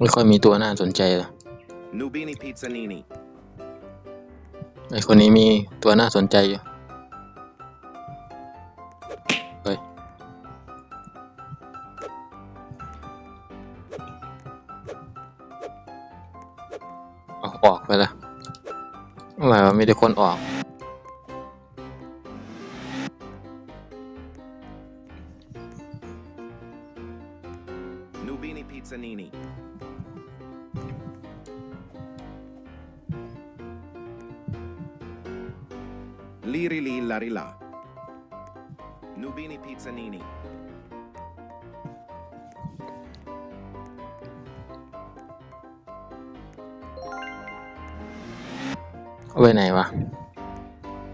ไม่ค่อยมีตัวน่าสนใจเลย Nubini Pizzanini. ไอคนนี้มีตัวน่าสนใจอยู่เฮ้ยเอาออกไปละทำไมวะมีแต่คนออก Nubini Pizzanini. Liri li lari la. Nubini Pizzanini. เอาไปไหนวะ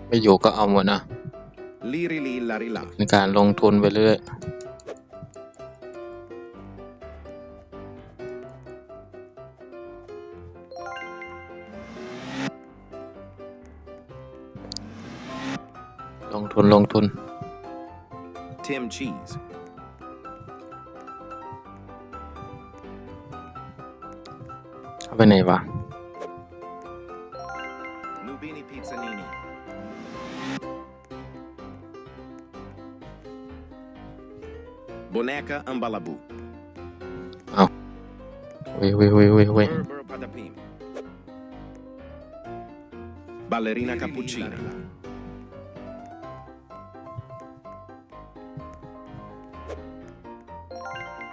ไม่อยู่ก็เอาหมดนะ Liri li lari la. ในการลงทุนไปเรื่อย ลงทุนลงทุน Tim Cheese. เอาไปไหนวะ Nubini Pizzanini. Boneca Ambalabu. เว้ยเว้ยเว้ยเว้ยเว้ย Burr Burr Patapim. Ballerina Cappuccina.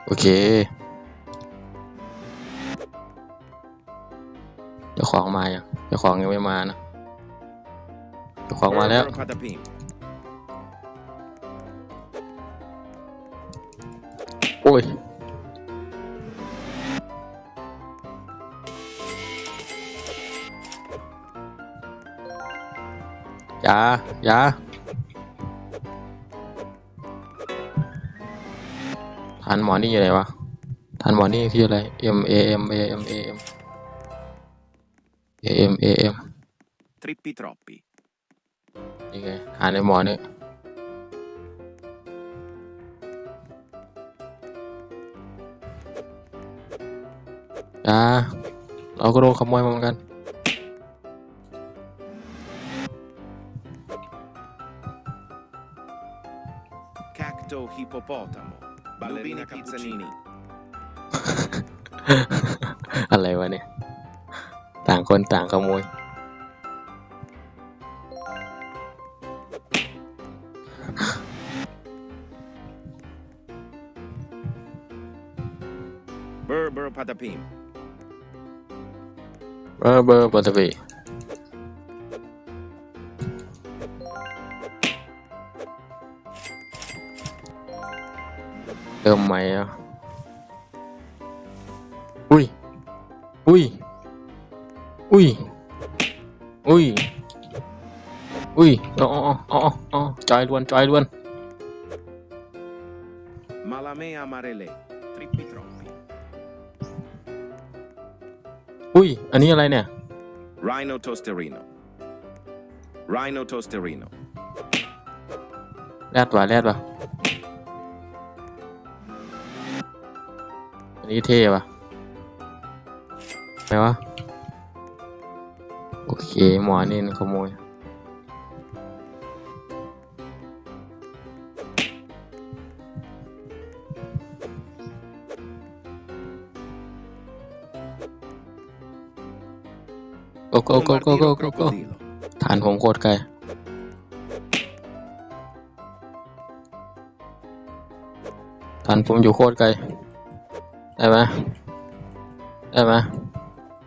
โอเคเจ้าของมายังเจ้าของยังไม่มานะเจ้าของมา Burr แล้ว Burr Patapim. โอ้ยอย่าอย่า ฐานหมอนี่อยู่ไหนวะฐานหมอนี่คืออะไร M A M A M A M A M A M Trippi Troppi. นี่ไงหาในหมอนี่อย่าเราก็โดนขโมยมาเหมือนกัน Cacto Hippopotamo. Ballerina Pizzanini. อะไรวะเนี่ย ต่างคนต่างขโมย Burr Burr Patapim. เบอร์เบอร์ปกติ ริ่มใหม่อะอุ้ย อุ้ย อุ้ย อุ้ย อุ้ยอ๋ออ๋ออ๋ออ๋อจอยล้วนจอยล้วน Malame Amarele. Trippi Troppi. อุ้ย อันนี้อะไรเนี่ย Rhino Tosterino. Rhino Tosterino. แรดว่ะแรดว่ะ อันนี้เท่ว่ะอะไรวะ โอเค หมอนี่ขโมยโกโกโกโกโกโกโกฐานผมโคตรไกลฐานผมอยู่โคตรไกล ได้ไหมได้ไหม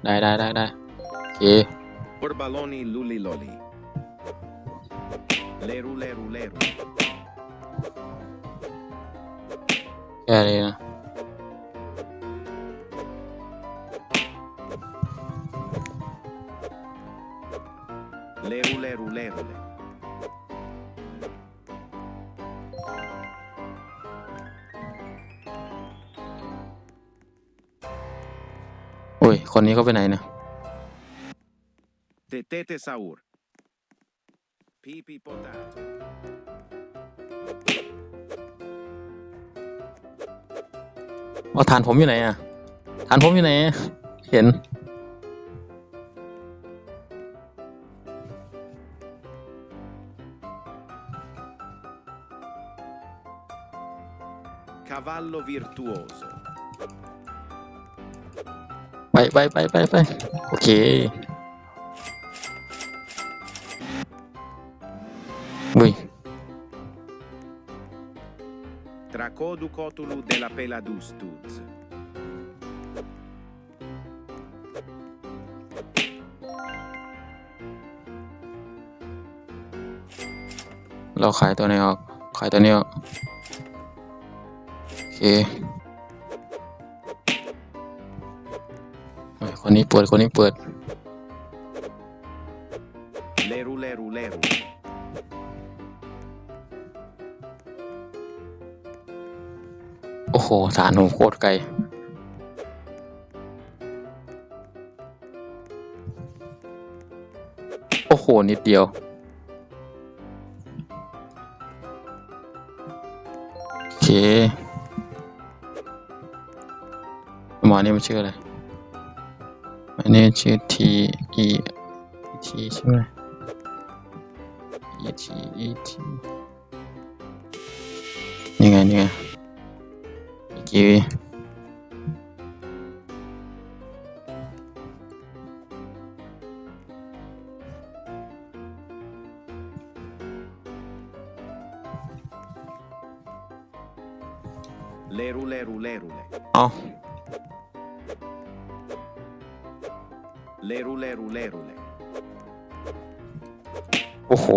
ได้ได้ได้ได้โอเค Orbaloni Luli Loli. Leru Leru Leru. แค่นี้นะ Leru Leru Leru. Le. โอ้ย คนนี้เขาไปไหนเนี่ย Tetete Saur. Pipi Potato. เอาฐานผมอยู่ไหนอะฐานผมอยู่ไหน เห็น Cavallo virtuoso. ไปไปไปไปไปโอเคอุ้ย Tracodu cotulu della peladustuz. เราขายตัวไหนออก ขายตัวนี้ออก โอเค คนนี้เปิด คนนี้เปิด Leru leru leru. โอ้โหฐานผมโคตรไกล โอ้โห นิดเดียว โอเคหมอนี่มันชื่ออะไร อันนี้ชื่อ T E T ใช่ไหม E T E T นี่ไงนี่ไงเมื่อกี้ Leru leru lerule. เอ้า Leru leru lerule. โอ้โห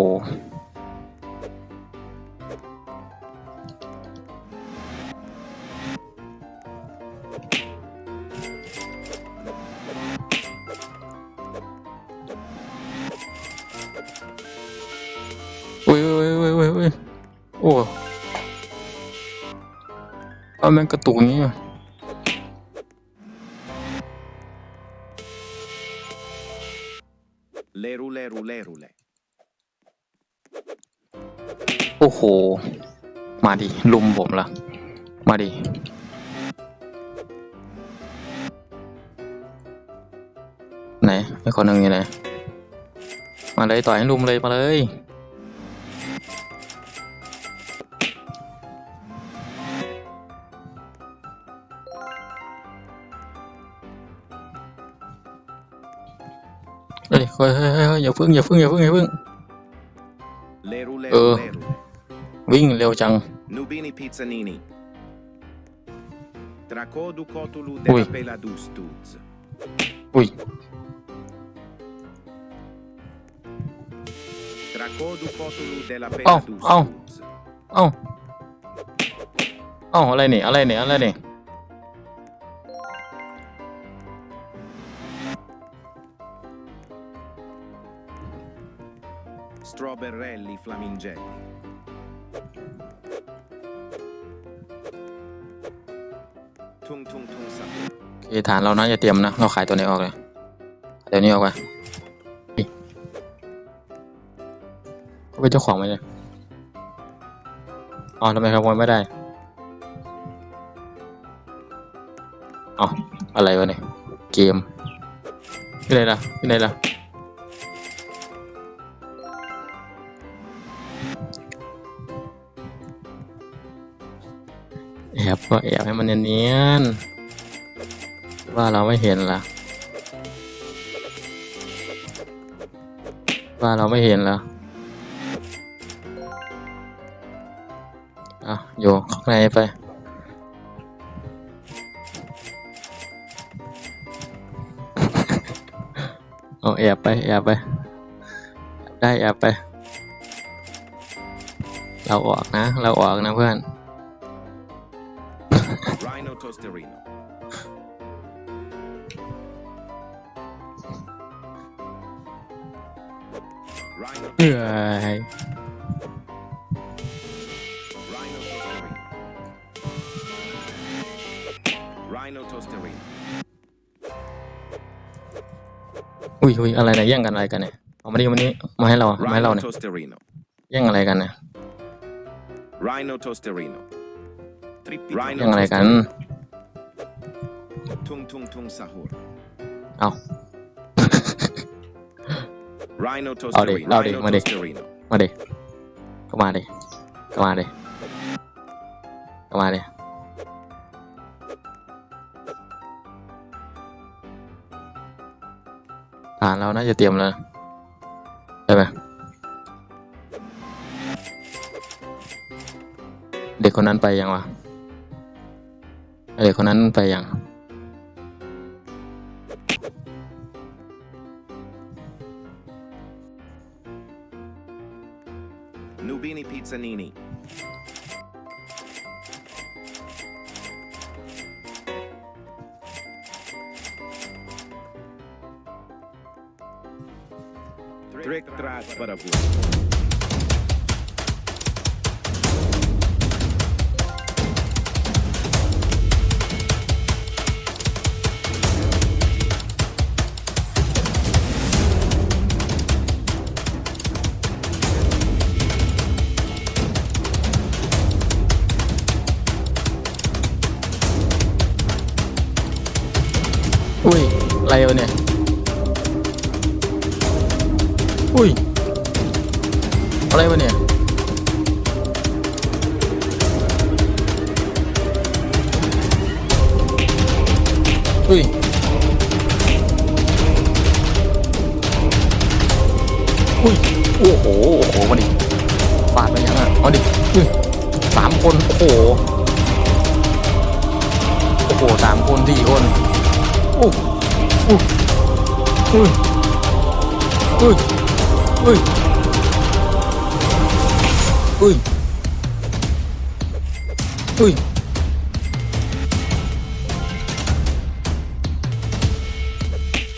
อุ้ยอุ้ยอุ้ยอุ้ยอุ้ยโอ้เอาแม่งกระตุกนี้อะ โอ้โห มาดิ ลุมผมละมาดิ ไหนไอ้คนหนึ่งอยู่ไหน มาเลยต่อยให้ลุมเลย มาเลย เฮ้ยเฮ้ยเฮ้ยเฮ้ยอย่าพึ่งอย่าพึ่งอย่าพึ่งอย่าพึ่ง Leru leru Uh. Lerule. วิ่งเร็วจัง Nubini pizzanini. Tracodu cotulu Ui. della peladustuz. อุ้ย Tracodu cotulu della Oh, peladustuz. เอ้า เอ้าอะไรเนี่ยอะไรเนี่ยอะไรเนี่ย Strawberrelli flamingelli. โอเคฐานเรานะอย่าเตรียมนะ เราขายตัวนี้ออกเลยเดี๋ยวนี้ออกไปเขาเป็นเจ้าของไหมเนี่ยอ๋อทำไมขโมยไม่ได้อ๋ออะไรวะเนี่ย เกมที่ไหนล่ะที่ไหนล่ะ แอบก็แอบให้มันเนียนๆว่าเราไม่เห็นล่ะ ว่าเราไม่เห็นล่ะอะโยนข้างในไปเอาแอบไปแอบไป ได้แอบไป เราออกนะ เราออกนะเพื่อน Rhino tosterino. Rhino เอ้ย Rhino tosterino. Rhino tosterino. อุ้ยอุ้ยอะไรเนี่ยแย่งกันอะไรกันเนี่ยเอามาดิมานี่มาให้เรามาให้เรา Rhino เนี่ย tosterino. แย่งอะไรกันเนี่ย Rhino tosterino. Trippi- แย่ Rhino งอะไรกัน tosterino. Tung tung tung sahur. เอา Rhino Loudy, Toasterino. loudy, Rhino loudy. Toasterino. มาเด็เข้ามาเด็เข้ามาเด็เข้ามาเด็ผ่านเราน่าจะเตรียมแล้วใช่ไหมเด็กคนนั้นไปยังวะเด็กคนนั้นไปยัง panini. Trick tracks para vous. วะเนี่ย อุ้ย อะไรวะเนี่ย อุ้ย อุ้ย โอ้โห โอ้โหมาดิปาดไปยังอะเอาดิอุ้ยสามคน โอ้โห โอ้โหสามคนสี่คน โอ้ อู้อุ้ยอุ้ยอุ้ยอุ้ยอุ้ย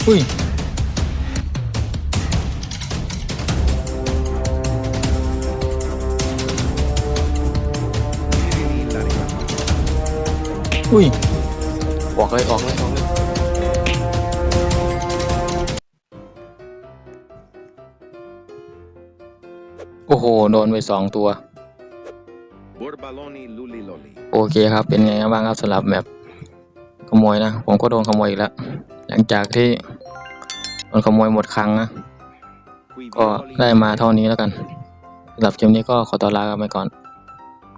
อุ้ยอุ้ยออกเลยออกเลยออกเลย โอ้โห โดนไปสองตัว Borbaloni Luli Loli. โอเคครับเป็นไงบ้างครับสำหรับแบบขโมยนะ ผมก็โดนขโมยอีกแล้ว หลังจากที่โดนขโมยหมดครั้งนะ Qui ก็ violi ได้มาเท่านี้แล้วกันสำหรับคลิปนี้ก็ขอตัวลากันไปก่อน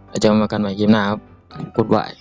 แล้วเจอกันใหม่คลิปหน้าครับ Goodbye